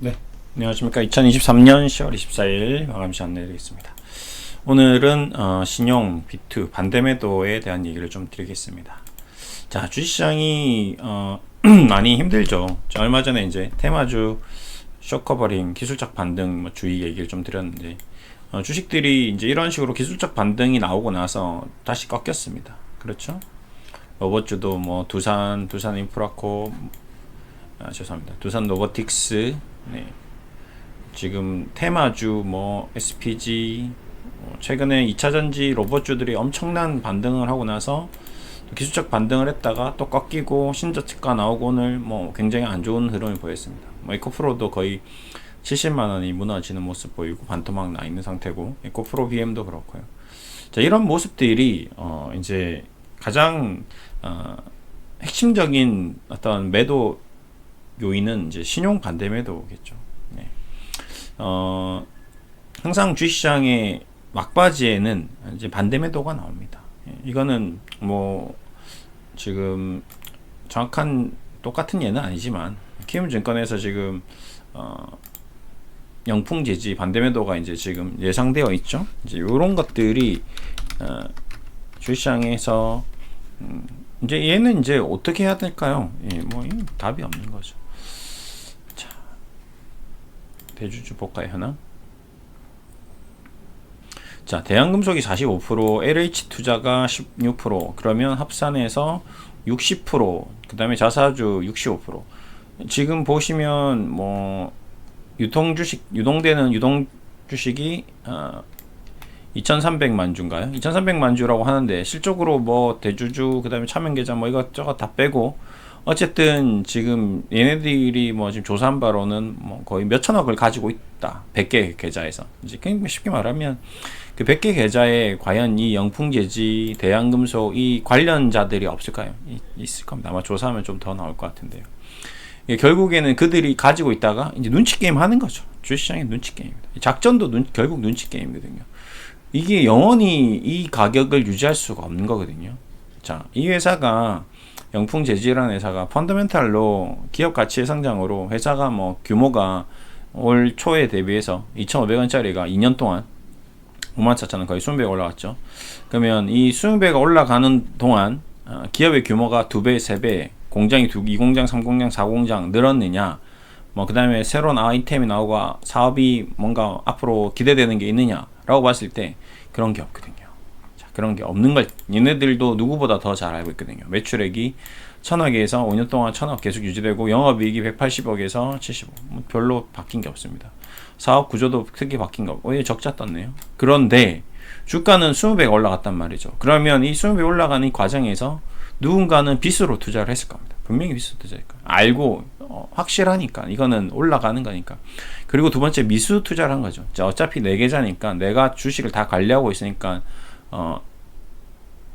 네, 안녕하십니까. 2023년 10월 24일 마감시 안내드리겠습니다. 오늘은 어, 신용 비트 반대매도에 대한 얘기를 좀 드리겠습니다. 자, 주식시장이 어, 많이 힘들죠. 자, 얼마 전에 이제 테마주 쇼커버링 기술적 반등 뭐 주의 얘기를 좀 드렸는데 어, 주식들이 이제 이런 식으로 기술적 반등이 나오고 나서 다시 꺾였습니다. 그렇죠? 로봇주도 뭐 두산, 두산 인프라코 아, 죄송합니다. 두산 로보틱스, 네. 지금 테마주, 뭐 SPG, 어, 최근에 2차 전지 로봇주들이 엄청난 반등을 하고 나서 기술적 반등을 했다가 또 꺾이고 신저치가 나오고 오늘 뭐 굉장히 안 좋은 흐름을 보였습니다. 뭐 에코프로도 거의 70만 원이 무너지는 모습 보이고 반토막 나 있는 상태고 에코프로 BM도 그렇고요. 자 이런 모습들이 어 이제 가장 어 핵심적인 어떤 매도 요인은 이제 신용 반대 매도겠죠. 네. 어, 항상 주식시장의 막바지에는 이제 반대 매도가 나옵니다. 예, 이거는 뭐 지금 정확한 똑같은 예는 아니지만 키움증권에서 지금 어, 영풍 제지 반대 매도가 이제 지금 예상되어 있죠. 이제 이런 것들이 어, 주식시장에서 음, 이제 얘는 이제 어떻게 해야 될까요? 예, 뭐이 답이 없는 거죠. 대주주 볼까요 하나? 자 대한금속이 45% LH투자가 16% 그러면 합산해서 60%그 다음에 자사주 65% 지금 보시면 뭐 유통 주식 유동되는 유동 주식이 어, 2,300만 주인가요? 2,300만 주라고 하는데 실적으로 뭐 대주주 그다음에 차명계좌 뭐 이것저것 다 빼고 어쨌든 지금 얘네들이 뭐 지금 조사한 바로는 뭐 거의 몇 천억을 가지고 있다. 100개 계좌에서. 이제 쉽게 말하면 그 100개 계좌에 과연 이 영풍제지, 대한금속 이 관련자들이 없을까요? 있을 겁니다. 아마 조사하면 좀 더 나올 것 같은데요. 예, 결국에는 그들이 가지고 있다가 이제 눈치 게임 하는 거죠. 주식시장의 눈치 게임입니다. 작전도 눈, 결국 눈치 게임이거든요. 이게 영원히 이 가격을 유지할 수가 없는 거거든요. 자, 이 회사가 영풍 재질이라는 회사가 펀더멘탈로 기업 가치의 성장으로 회사가 뭐 규모가 올 초에 대비해서 2,500원짜리가 2년 동안 5만 4천 원 거의 20배가 올라갔죠. 그러면 이 20배가 올라가는 동안 어, 기업의 규모가 2배, 3배, 공장이 2공장, 3공장, 4공장 늘었느냐, 뭐, 그 다음에 새로운 아이템이 나오고 사업이 뭔가 앞으로 기대되는 게 있느냐라고 봤을 때 그런 게 없거든요. 그런 게 없는 걸 얘네들도 누구보다 더 잘 알고 있거든요. 매출액이 천억에서 5년 동안 천억 계속 유지되고 영업이익이 180억에서 70억 뭐 별로 바뀐 게 없습니다. 사업 구조도 크게 바뀐 거 없고 왜 적자 떴네요. 그런데 주가는 20배가 올라갔단 말이죠. 그러면 이 20배 올라가는 이 과정에서 누군가는 빚으로 투자를 했을 겁니다. 분명히 빚으로 거예요. 알고 어, 확실하니까 이거는 올라가는 거니까. 그리고 두 번째 미수 투자를 한 거죠. 자, 어차피 내 계좌니까 내가 주식을 다 관리하고 있으니까 어,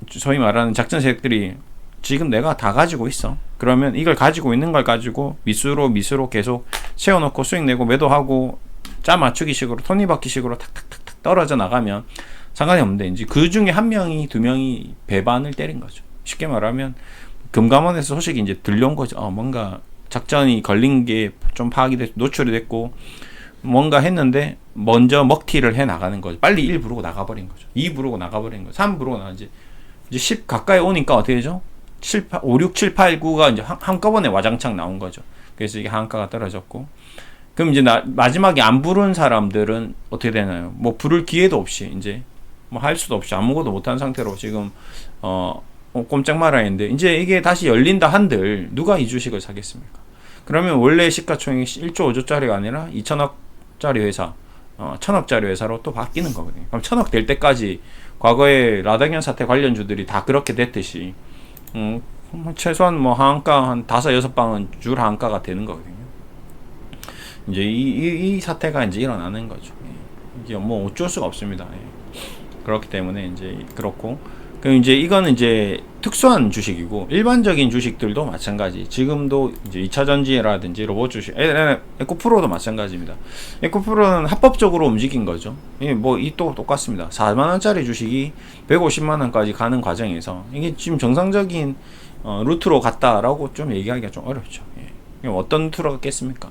소위 말하는 작전 세력들이 지금 내가 다 가지고 있어. 그러면 이걸 가지고 있는 걸 가지고 미수로 미수로 계속 채워놓고 수익 내고 매도하고 짜 맞추기 식으로 톱니바퀴 식으로 탁탁탁탁 떨어져 나가면 상관이 없는데 이제 그 중에 한 명이 두 명이 배반을 때린 거죠. 쉽게 말하면 금감원에서 소식이 이제 들려온 거죠. 어, 뭔가 작전이 걸린 게 좀 파악이 됐, 노출이 됐고 뭔가 했는데 먼저 먹튀를 해 나가는 거죠. 빨리 1 부르고 나가버린 거죠. 2 부르고 나가버린 거죠. 3 부르고 나가지. 이제 10 가까이 오니까 어떻게 되죠? 7, 8, 5, 6, 7, 8, 9가 이제 한, 한꺼번에 와장창 나온 거죠. 그래서 이게 한가가 떨어졌고. 그럼 이제 나, 마지막에 안 부른 사람들은 어떻게 되나요? 뭐 부를 기회도 없이 이제 뭐 할 수도 없이 아무것도 못한 상태로 지금 어, 어 꼼짝 말아야 했는데 이제 이게 다시 열린다 한들 누가 이 주식을 사겠습니까? 그러면 원래 시가총액 1조 5조짜리가 아니라 2천억짜리 회사, 어, 천억짜리 회사로 또 바뀌는 거거든요. 그럼 천억 될 때까지 과거에 라다견 사태 관련주들이 다 그렇게 됐듯이 음, 최소한 뭐 하한가 한 다섯 여섯 방은 줄 하한가가 되는 거거든요. 이제 이, 이, 이 사태가 이제 일어나는 거죠. 예. 이게 뭐 어쩔 수가 없습니다. 예. 그렇기 때문에 이제 그렇고 그럼 이제 이거는 이제 특수한 주식이고 일반적인 주식들도 마찬가지. 지금도 이제 2차 전지라든지 로봇 주식, 에코프로도 마찬가지입니다. 에코프로는 합법적으로 움직인 거죠. 예, 뭐이 또 똑같습니다. 4만 원짜리 주식이 150만 원까지 가는 과정에서 이게 지금 정상적인 어, 루트로 갔다라고 좀 얘기하기가 좀 어렵죠. 예. 어떤 루트로 갔겠습니까?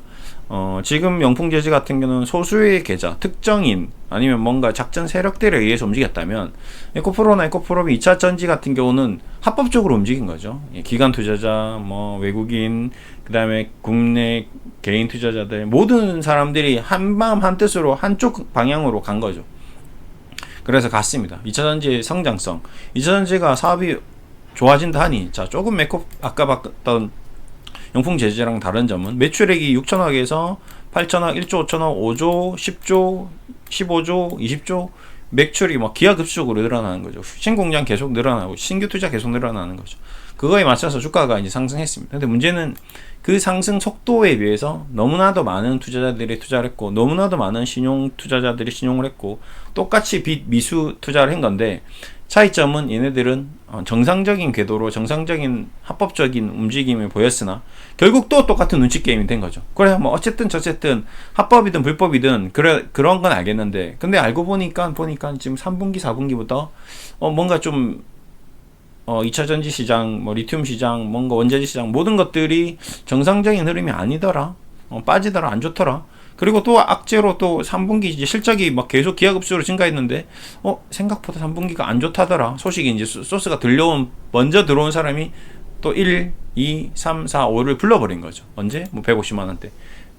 어, 지금 영풍제지 같은 경우는 소수의 계좌, 특정인 아니면 뭔가 작전 세력들에 의해서 움직였다면 에코프로나 에코프로비 2차 전지 같은 경우는 합법적으로 움직인 거죠. 예, 기관 투자자, 뭐 외국인, 그 다음에 국내 개인 투자자들 모든 사람들이 한 마음 한 뜻으로 한쪽 방향으로 간 거죠. 그래서 갔습니다. 2차 전지의 성장성. 2차 전지가 사업이 좋아진다 하니 자 조금 메코 아까 봤던 영풍 제재랑 다른 점은 매출액이 6천억에서 8천억, 1조 5천억, 5조, 10조, 15조, 20조 매출이 막 기하급수적으로 늘어나는 거죠. 신공장 계속 늘어나고 신규 투자 계속 늘어나는 거죠. 그거에 맞춰서 주가가 이제 상승했습니다. 근데 문제는 그 상승 속도에 비해서 너무나도 많은 투자자들이 투자를 했고 너무나도 많은 신용 투자자들이 신용을 했고 똑같이 빚 미수 투자를 한 건데 차이점은 얘네들은 어, 정상적인 궤도로 정상적인 합법적인 움직임을 보였으나 결국 또 똑같은 눈치 게임이 된 거죠. 그래 뭐 어쨌든 저쨌든 합법이든 불법이든 그래 그런 건 알겠는데 근데 알고 보니까 보니까 지금 3분기 4분기부터 어 뭔가 좀 어, 2차 전지 시장, 뭐 리튬 시장, 뭔가 원자재 시장 모든 것들이 정상적인 흐름이 아니더라. 어, 빠지더라, 안 좋더라. 그리고 또 악재로 또 3분기 이제 실적이 막 계속 기하급수로 증가했는데 어 생각보다 3분기가 안 좋다더라. 소식이 이제 소- 소스가 들려온 먼저 들어온 사람이 또 1, 2, 3, 4, 5를 불러버린 거죠. 언제? 뭐 150만 원대.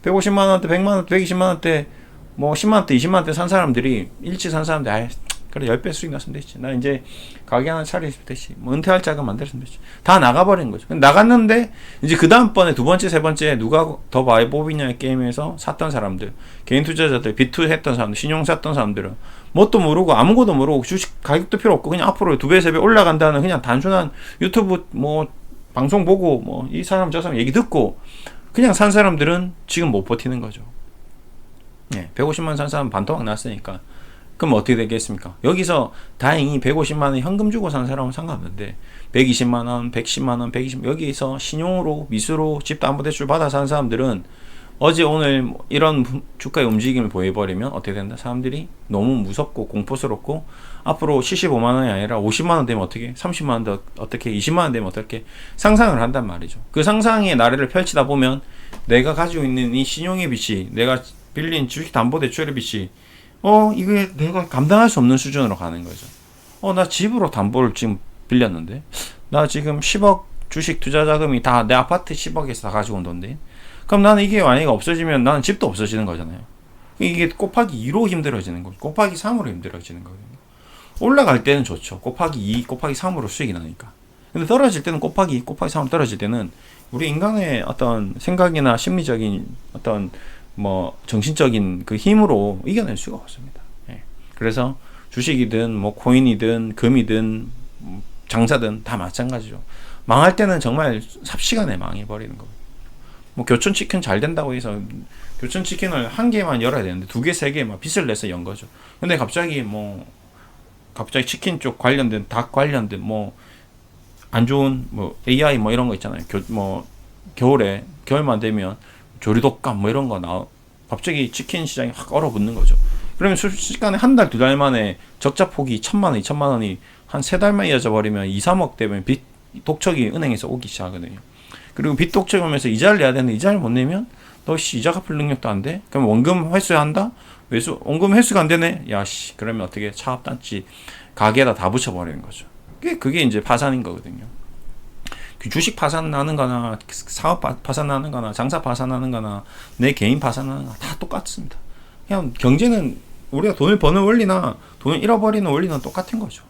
150만 원대 100만 원대 120만 원대 뭐 10만 원대 20만 원대 산 사람들이 일찍 산 사람들 아이 그래 10배 수익 났으면 됐지. 나 이제 가게 하나 차리면 됐지. 뭐 은퇴할 자금 만들었으면 됐지. 다 나가버린 거죠 나갔는데 이제 그 다음번에 두 번째 세 번째 누가 더 많이 뽑이냐의 게임에서 샀던 사람들. 개인 투자자들 비투 했던 사람들 신용 샀던 사람들은. 뭣도 모르고 아무것도 모르고 주식 가격도 필요 없고 그냥 앞으로 두 배 세 배 올라간다는 그냥 단순한 유튜브 뭐 방송 보고 뭐 이 사람 저 사람 얘기 듣고 그냥 산 사람들은 지금 못 버티는 거죠. 예, 150만 산 사람 반토막 났으니까 그럼 어떻게 되겠습니까? 여기서 다행히 150만 원 현금 주고 산 사람은 상관없는데 120만 원, 110만 원, 120 여기서 신용으로 미수로 집담보대출 받아 산 사람들은 어제 오늘 뭐 이런 부- 주가의 움직임을 보여버리면 어떻게 된다? 사람들이 너무 무섭고 공포스럽고 앞으로 75만 원이 아니라 50만 원 되면 어떻게? 30만 원더 어떻게? 20만 원 되면 어떻게? 상상을 한단 말이죠. 그 상상의 나래를 펼치다 보면 내가 가지고 있는 이 신용의 빚이 내가 빌린 주식담보대출의 빚이 어 이게 내가 감당할 수 없는 수준으로 가는 거죠. 어 나 집으로 담보를 지금 빌렸는데 나 지금 10억 주식 투자 자금이 다 내 아파트 10억에서 다 가지고 온 돈데 그럼 나는 이게 만약에 없어지면 나는 집도 없어지는 거잖아요. 이게 곱하기 2로 힘들어지는 거죠. 곱하기 3으로 힘들어지는 거거든요. 올라갈 때는 좋죠. 곱하기 2, 곱하기 3으로 수익이 나니까. 근데 떨어질 때는 곱하기 2, 곱하기 3 떨어질 때는 우리 인간의 어떤 생각이나 심리적인 어떤 뭐 정신적인 그 힘으로 이겨낼 수가 없습니다. 예. 그래서 주식이든 뭐 코인이든 금이든 음, 장사든 다 마찬가지죠. 망할 때는 정말 삽시간에 망해버리는 거예요. 뭐 교촌 치킨 잘 된다고 해서 교촌 치킨을 한 개만 열어야 되는데 두 개, 세 개 막 빚을 내서 연 거죠. 근데 갑자기 뭐 갑자기 치킨 쪽 관련된 닭 관련된 뭐 안 좋은 뭐 AI 뭐 이런 거 있잖아요. 교, 뭐 겨울에 겨울만 되면 조류독감 뭐 이런 거 나. 갑자기 치킨 시장이 확 얼어붙는 거죠. 그러면 순식간에 한 달, 두 달 만에 적자 폭이 천만 원, 이천만 원이 한 세 달만 이어져 버리면 2, 3억 되면 빚 독촉이 은행에서 오기 시작하거든요. 그리고 빚 독촉 오면서 이자를 내야 되는데 이자를 못 내면 너 씨, 이자 갚을 능력도 안 돼? 그럼 원금 회수한다? 회수 원금 회수가 안 되네. 야 씨, 그러면 어떻게 차압단지 가게에다 다 붙여버리는 거죠. 그게 그게 이제 파산인 거거든요. 그 주식 파산 나는 거나 사업 파- 파산 나는 거나 장사 파산 나는 거나 내 개인 파산 나는 거나 다 똑같습니다. 그냥 경제는 우리가 돈을 버는 원리나 돈을 잃어버리는 원리는 똑같은 거죠.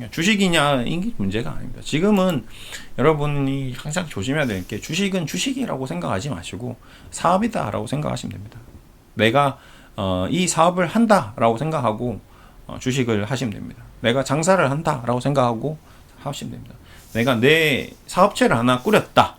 예. 주식이냐 이게 문제가 아닙니다. 지금은 여러분이 항상 조심해야 될 게 주식은 주식이라고 생각하지 마시고 사업이다라고 생각하시면 됩니다. 내가 어, 이 사업을 한다라고 생각하고 어, 주식을 하시면 됩니다. 내가 장사를 한다라고 생각하고 하시면 됩니다. 내가 내 사업체를 하나 꾸렸다.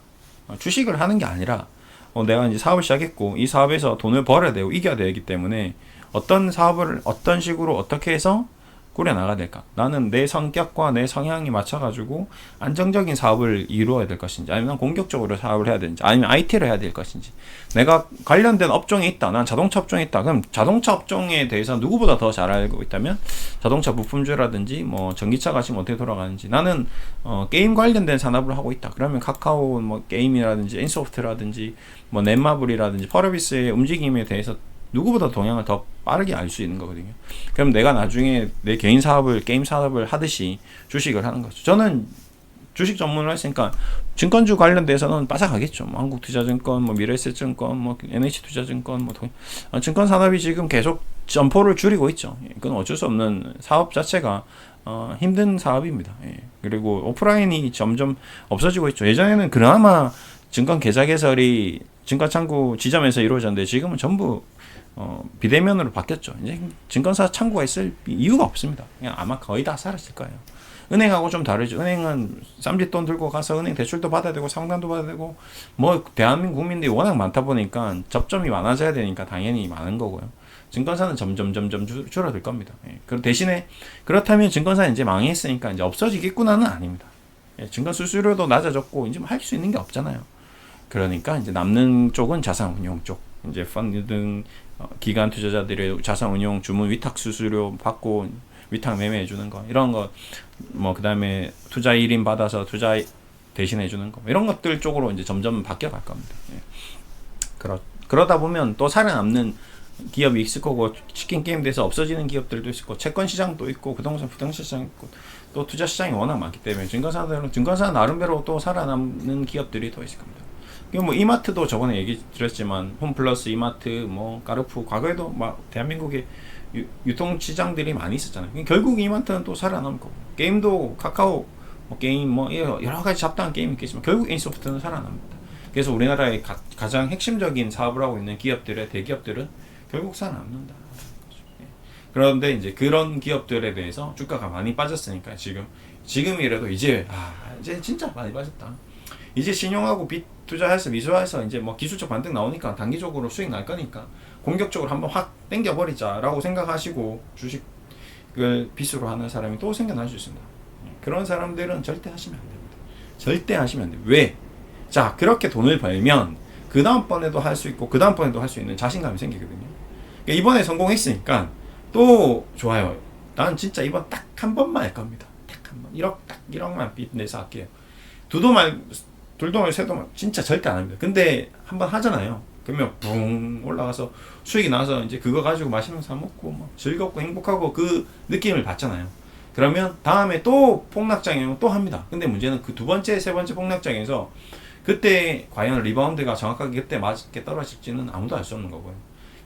어, 주식을 하는 게 아니라 어, 내가 이제 사업을 시작했고 이 사업에서 돈을 벌어야 되고 이겨야 되기 때문에 어떤 사업을 어떤 식으로 어떻게 해서 꾸려 나가야 될까? 나는 내 성격과 내 성향이 맞춰가지고 안정적인 사업을 이루어야 될 것인지, 아니면 공격적으로 사업을 해야 되는지, 아니면 IT를 해야 될 것인지. 내가 관련된 업종에 있다. 난 자동차 업종에 있다. 그럼 자동차 업종에 대해서 누구보다 더 잘 알고 있다면 자동차 부품주라든지 뭐 전기차가 지금 어떻게 돌아가는지 나는 어, 게임 관련된 산업을 하고 있다. 그러면 카카오 뭐 게임이라든지 인소프트라든지 뭐 넷마블이라든지 펄어비스의 움직임에 대해서 누구보다 동향을 더 빠르게 알 수 있는 거거든요. 그럼 내가 나중에 내 개인 사업을 게임 사업을 하듯이 주식을 하는 거죠. 저는 주식 전문을 했으니까 증권주 관련돼서는 빠삭하겠죠. 뭐 한국투자증권, 뭐 미래에셋증권, 뭐 NH투자증권, 뭐 동- 어, 증권 산업이 지금 계속 점포를 줄이고 있죠. 예, 그건 어쩔 수 없는 사업 자체가 어, 힘든 사업입니다. 예. 그리고 오프라인이 점점 없어지고 있죠. 예전에는 그나마 증권 계좌 개설이 증권 창구 지점에서 이루어졌는데 지금은 전부 어, 비대면으로 바뀌었죠. 이제 증권사 창구가 있을 이유가 없습니다. 그냥 아마 거의 다 사라질 거예요. 은행하고 좀 다르죠. 은행은 쌈짓돈 들고 가서 은행 대출도 받아야 되고 상담도 받아야 되고 뭐 대한민국 국민들이 워낙 많다 보니까 접점이 많아져야 되니까 당연히 많은 거고요. 증권사는 점점 점점 줄- 줄어들 겁니다. 예. 그 대신에 그렇다면 증권사는 이제 망했으니까 이제 없어지겠구나는 아닙니다. 예, 증권 수수료도 낮아졌고 이제 뭐 할수 있는 게 없잖아요. 그러니까 이제 남는 쪽은 자산운용 쪽, 이제 펀드 등 어, 기관 투자자들의 자산 운용 주문 위탁 수수료 받고 위탁 매매해 주는 거 이런 거 뭐 그다음에 투자 1인 받아서 투자 대신해 주는 거 이런 것들 쪽으로 이제 점점 바뀌어 갈 겁니다. 예. 그러 그러다 보면 또 살아남는 기업이 있을 거고 치킨 게임 돼서 없어지는 기업들도 있을 거고 채권 시장도 있고 부동산 부동산 시장 있고 또 투자 시장이 워낙 많기 때문에 증권사들은 증권사 나름대로 또 살아남는 기업들이 더 있을 겁니다. 뭐 이마트도 저번에 얘기 드렸지만 홈플러스 이마트 뭐 까르푸 과거에도 막 대한민국에 유, 유통 시장들이 많이 있었잖아요. 결국 이마트는 또 살아남을 거고 게임도 카카오 뭐 게임 뭐 여러 가지 잡다한 게임이 있겠지만 결국 인소프트는 살아납니다. 그래서 우리나라의 가, 가장 핵심적인 사업을 하고 있는 기업들의 대기업들은 결국 살아남는다. 예. 그런데 이제 그런 기업들에 대해서 주가가 많이 빠졌으니까 지금 지금이라도 이제 아 이제 진짜 많이 빠졌다. 이제 신용하고 빚 투자해서 미수해서 이제 뭐 기술적 반등 나오니까 단기적으로 수익 날 거니까 공격적으로 한번 확 땡겨 버리자라고 생각하시고 주식을 빚으로 하는 사람이 또 생겨날 수 있습니다. 예. 그런 사람들은 절대 하시면 안 됩니다. 절대 하시면 안 돼요. 왜? 자 그렇게 돈을 벌면 그 다음번에도 할 수 있고 그 다음번에도 할 수 있는 자신감이 생기거든요. 그러니까 이번에 성공했으니까 또 좋아요. 난 진짜 이번 딱 한 번만 할 겁니다. 딱 한 번. 1억 딱 1억만 빚 내서 할게요. 두도 말 세도 말 진짜 절대 안 합니다. 근데 한번 하잖아요. 그러면 붕 올라가서 수익이 나서 이제 그거 가지고 맛있는 거 사 먹고 막 즐겁고 행복하고 그 느낌을 받잖아요. 그러면 다음에 또 폭락장에 또 합니다. 근데 문제는 그 두 번째, 세 번째 폭락장에서 그때 과연 리바운드가 정확하게 그때 맞게 떨어질지는 아무도 알 수 없는 거고요.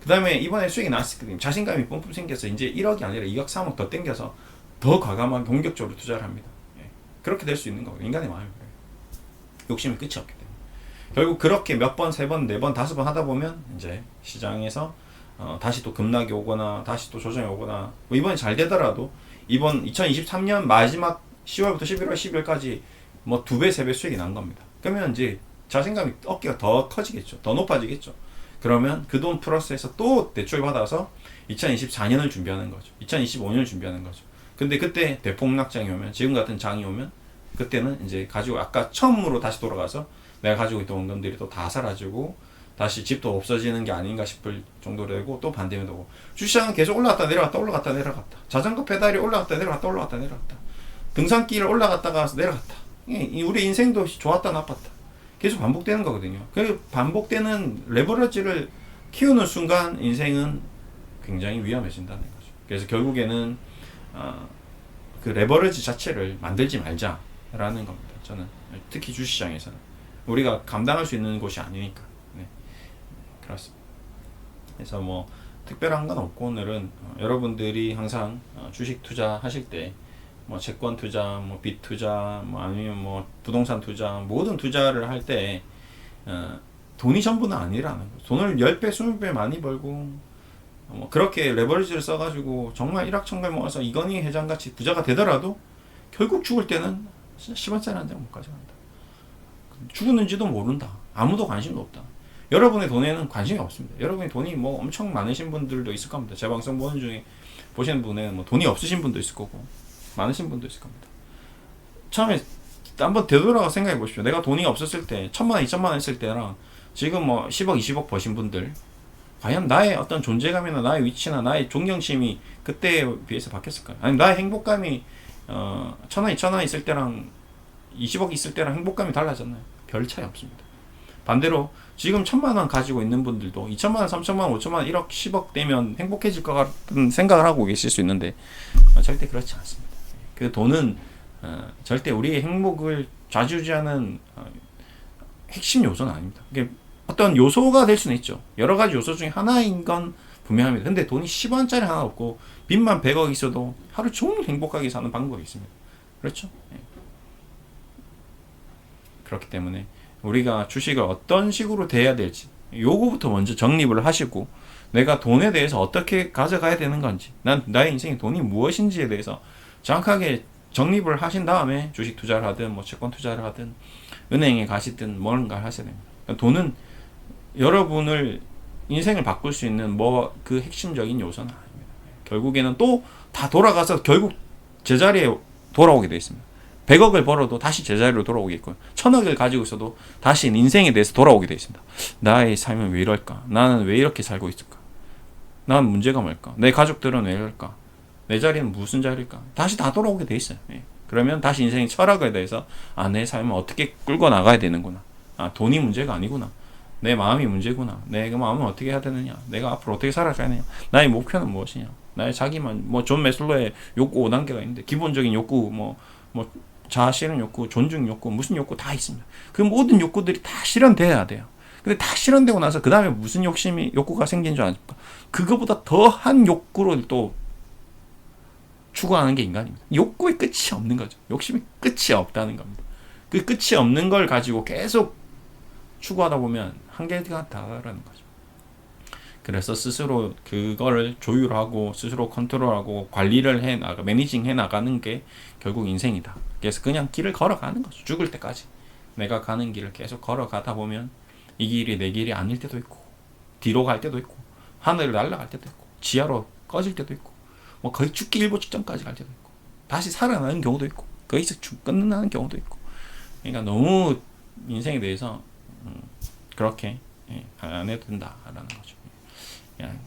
그 다음에 이번에 수익이 났을 때 자신감이 뿜뿜 생겨서 이제 1억이 아니라 2억, 3억 더 땡겨서 더 과감하게 공격적으로 투자를 합니다. 예. 그렇게 될 수 있는 거고 인간의 마음이 그래요. 욕심이 끝이 없기 때문에. 결국 그렇게 몇 번, 세 번, 네 번, 다섯 번 하다 보면 이제 시장에서 어, 다시 또 급락이 오거나 다시 또 조정이 오거나 뭐 이번에 잘 되더라도 이번 2023년 마지막 10월부터 11월, 12월까지 뭐 두 배, 세 배 수익이 난 겁니다. 그러면 이제 자신감이 어깨가 더 커지겠죠. 더 높아지겠죠. 그러면 그 돈 플러스해서 또 대출 받아서 2024년을 준비하는 거죠. 2025년을 준비하는 거죠. 근데 그때 대폭락장이 오면 지금 같은 장이 오면 그때는 이제 가지고 아까 처음으로 다시 돌아가서 내가 가지고 있던 원금들이 또 다 사라지고 다시 집도 없어지는 게 아닌가 싶을 정도로 되고 또 반대면 되고. 주시장은 계속 올라갔다 내려갔다 올라갔다 내려갔다. 자전거 페달이 올라갔다 내려갔다 올라갔다 내려갔다. 등산길을 올라갔다가 내려갔다. 이- 이 우리 인생도 좋았다 나빴다. 계속 반복되는 거거든요. 그 반복되는 레버러지를 키우는 순간 인생은 굉장히 위험해진다는 거죠. 그래서 결국에는 어, 그 레버러지 자체를 만들지 말자 라는 겁니다 저는 특히 주시장에서는 우리가 감당할 수 있는 곳이 아니니까 네. 그렇습니다. 그래서 뭐 특별한 건 없고 오늘은 어, 여러분들이 항상 어, 주식 투자 하실 때 뭐 채권 투자, 뭐 빚 투자, 뭐 아니면 뭐 부동산 투자, 모든 투자를 할때 어, 돈이 전부는 아니라는 거. 돈을 10배, 20배 많이 벌고 어, 뭐 그렇게 레버리지를 써가지고 정말 일확천금 모아서 이건희 회장같이 부자가 되더라도 결국 죽을 때는 진짜 10원짜리 한 장 못 가져간다. 죽었는지도 모른다. 아무도 관심도 없다. 여러분의 돈에는 관심이 없습니다. 여러분의 돈이 뭐 엄청 많으신 분들도 있을 겁니다. 제 방송 보는 중에 보시는 분은 뭐 돈이 없으신 분도 있을 거고 많으신 분도 있을 겁니다. 처음에 한번 되돌아가 생각해 보십시오. 내가 돈이 없었을 때 천만 원, 이천만 원 했을 때랑 지금 뭐 10억, 20억 버신 분들 과연 나의 어떤 존재감이나 나의 위치나 나의 존경심이 그때에 비해서 바뀌었을까요? 아니 나의 행복감이 어, 천 원, 이천 원 있을 때랑 20억 있을 때랑 행복감이 달라졌나요? 별 차이 없습니다. 반대로 지금 천만 원 가지고 있는 분들도 2천만 원, 3천만 원, 5천만 원, 1억, 10억 되면 행복해질 것 같은 생각을 하고 계실 수 있는데 어, 절대 그렇지 않습니다. 그 돈은 어, 절대 우리의 행복을 좌지우지하는 어, 핵심 요소는 아닙니다. 어떤 요소가 될 수는 있죠. 여러 가지 요소 중에 하나인 건 분명합니다. 근데 돈이 10원짜리 하나 없고 빚만 100억 있어도 하루 종일 행복하게 사는 방법이 있습니다. 그렇죠? 예. 그렇기 때문에 우리가 주식을 어떤 식으로 대해야 될지 요거부터 먼저 정립을 하시고 내가 돈에 대해서 어떻게 가져가야 되는 건지 난 나의 인생에 돈이 무엇인지에 대해서 정확하게 정립을 하신 다음에 주식 투자를 하든 뭐 채권 투자를 하든 은행에 가시든 뭔가 하셔야 됩니다. 그러니까 돈은 여러분을 인생을 바꿀 수 있는 뭐 그 핵심적인 요소는 아닙니다. 결국에는 또 다 돌아가서 결국 제자리에 돌아오게 돼 있습니다. 100억을 벌어도 다시 제자리로 돌아오겠고요. 천억을 가지고 있어도 다시 인생에 대해서 돌아오게 돼 있습니다. 나의 삶은 왜 이럴까? 나는 왜 이렇게 살고 있을까? 난 문제가 뭘까? 내 가족들은 왜 이럴까? 내 자리는 무슨 자리일까? 다시 다 돌아오게 돼 있어요. 예. 그러면 다시 인생의 철학에 대해서 아, 내 삶은 어떻게 끌고 나가야 되는구나. 아, 돈이 문제가 아니구나. 내 마음이 문제구나. 내 그 마음은 어떻게 해야 되느냐. 내가 앞으로 어떻게 살아가야 되느냐. 나의 목표는 무엇이냐. 나의 자기만 뭐 존 메슬로의 욕구 5단계가 있는데 기본적인 욕구 뭐뭐 자아 실현 욕구, 존중 욕구, 무슨 욕구 다 있습니다. 그 모든 욕구들이 다 실현돼야 돼요. 근데 다 실현되고 나서 그 다음에 무슨 욕심이 욕구가 생긴 줄 아십니까? 그거보다 더한 욕구를 또 추구하는 게 인간입니다. 욕구의 끝이 없는 거죠. 욕심이 끝이 없다는 겁니다. 그 끝이 없는 걸 가지고 계속 추구하다 보면 한계가 다라는 거죠. 그래서 스스로 그거를 조율하고 스스로 컨트롤하고 관리를 해 나가 매니징 해 나가는 게 결국 인생이다. 그래서 그냥 길을 걸어가는 거죠. 죽을 때까지 내가 가는 길을 계속 걸어가다 보면 이 길이 내 길이 아닐 때도 있고 뒤로 갈 때도 있고 하늘을 날아갈 때도 있고 지하로 꺼질 때도 있고 뭐 거의 죽기 일보 직전까지 갈 때도 있고 다시 살아나는 경우도 있고 거기서 죽 끝나는 경우도 있고 그러니까 너무 인생에 대해서 음, 그렇게 예, 안 해도 된다라는 거죠. 그냥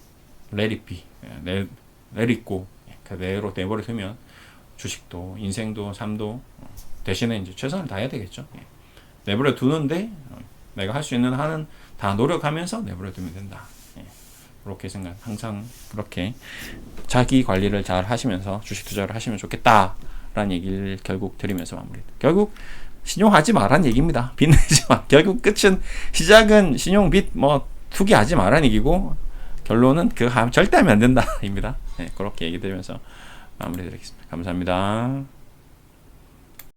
let it be, let, let it go 그대로 내버려 두면 주식도 인생도 삶도 어, 대신에 이제 최선을 다해야 되겠죠. 예. 내버려 두는데 어, 내가 할 수 있는 한은 다 노력하면서 내버려 두면 된다. 예. 그렇게 생각 항상 그렇게 자기 관리를 잘 하시면서 주식 투자를 하시면 좋겠다라는 얘기를 결국 드리면서 마무리. 결국 신용하지 말란 얘기입니다. 빚내지 마. 결국 끝은 시작은 신용 빚뭐 투기하지 말란 얘기고 결론은 그 절대 하면 안 된다입니다. 네, 그렇게 얘기 드리면서 마무리 드리겠습니다. 감사합니다.